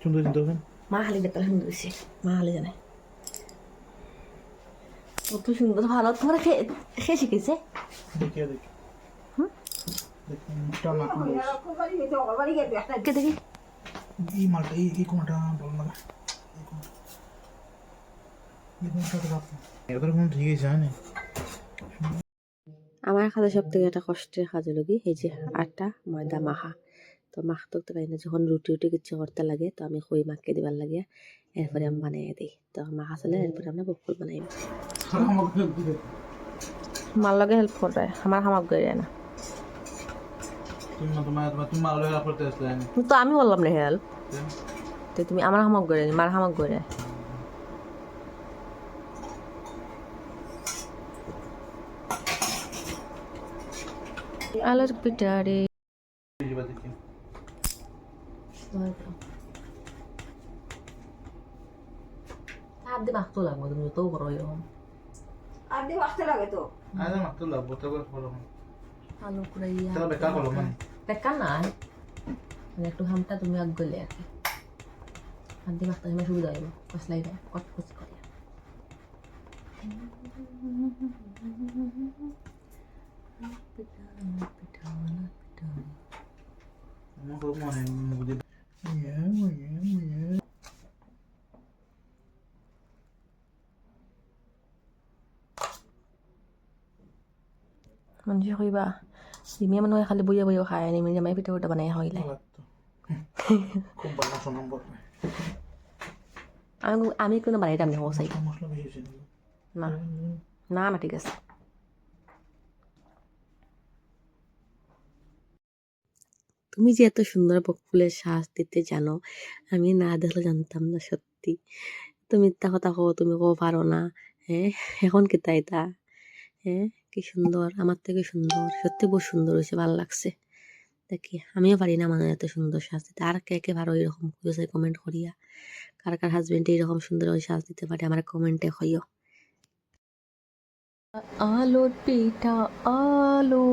সুন্দর চিন্তা করবেন মা হালি হয়েছে মা হালি জানে কত সুন্দর ভালো তোমরা খেয়ে খেয়ে শিখেছে দেখি দেখি হুম? দেখি মুখটা মাখন কে দেখি এই মালটা এই এই কোনটা ভালো লাগে এই কোনটা এই কোনটা তো রাখো এদের কোনো ঠিক আছে জানি আমার কাছে সব থেকে একটা কষ্টের কাজ হলো কি এই যে আটা ময়দা মাখা তো মাখতে উঠতে পারি না যখন রুটি উটি কিছু করতে লাগে তো আমি কই মাখকে দিবার লাগে। এরপরে আমি বানিয়ে দিই। তো মাখা চলে এরপরে আমরা বকুল বানাই মার লগে হেল্প করে আমার হামাক গড়ে না আসলে তো আমি বললাম না হেল্প তো। তুমি আমার হামাক গড়ে মার হামাক গড়ে আলুর পিঠা রে দেখি হাত দিয়ে মাখতে লাগবে তুমি যত বড় এরকম আর দিয়ে বাঁচতে লাগে তো আরে মাত্র লাগবো তো করে ফলো আলু কুড়াইয়া তাহলে বেকার হলো মানে বেকার না মানে একটু হামটা তুমি আগ গলে আর কি হাত দিয়ে মাখতে আমার সুবিধা হইব কসলাই দেয় কটকচ করে আমার খুব মনে মুখ মানুষে কইবা জিমিয়া মানুহে খালি বইয়া বইয়া খায় নিমি জামাই পিঠা পিঠা বানাই বল আমি আমি কোনো বানাইতাম না চাই। না না। না ঠিক আছে তুমি যে এত সুন্দর বকফুলের শ্বাস দিতে জানো আমি না দেখলে জানতাম না সত্যি। তুমি মিথ্যা কথা কো তুমি কো পারো না হ্যাঁ এখন কেতা এটা। হ্যাঁ কি সুন্দর, আমার থেকে সুন্দর, সত্যি বহু সুন্দর হয়েছে, ভালো লাগছে। দেখি, আমিও পারি না মানে এত সুন্দর শ্বাস দিতে। আর কে কে পারো এরকম করেছে কমেন্ট করিয়া? কার কার হাজবেন্ড এরকম সুন্দর শ্বাস দিতে পারে আমার কমেন্টে হইও আলোর পিঠা, আলো।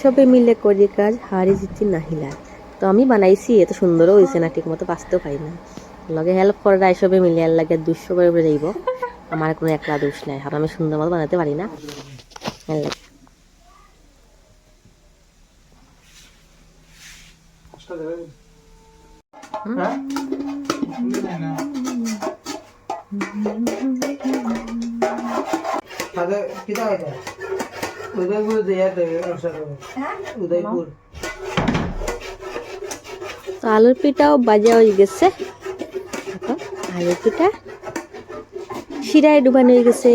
সবে মিলে করি কাজ হারি জিতি নাহিলা তো আমি বানাইছি, এত সুন্দরও হয়েছে না ঠিক মতো বাঁচতেও পারি না। লগে হেল্প করে দেয় সবে মিলে, আর লাগে দুশো করে করে যাইব। আমার কোনো একলা দোষ নাই, আর আমি সুন্দর মতো বানাতে পারি না। হ্যাঁ কিটা উদয়পুর দিয়া উদয়পুর। তো আলুর পিঠাও বাজা হয়ে গেছে। আলুর পিঠা। শিরায় ডুবানো হয়ে গেছে।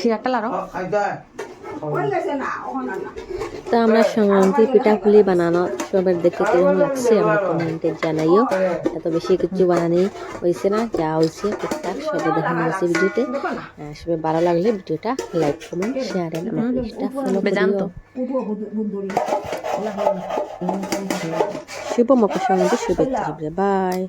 শিরাটা লারো তো আমরা সংক্রান্তি পিঠা পুলি বানানো সবার দেখতে কেমন লাগছে আমরা কমেন্টে জানাইও। এত বেশি কিছু বানানি হয়েছে না যা হয়েছে টুকটাক সবে দেখানো হয়েছে ভিডিওতে। সবাই ভালো লাগলে ভিডিওটা লাইক কমেন্ট শেয়ার এন্ড আমার পেজটা ফলো করিও। শুভ মকর সংক্রান্তি শুভেচ্ছা বাই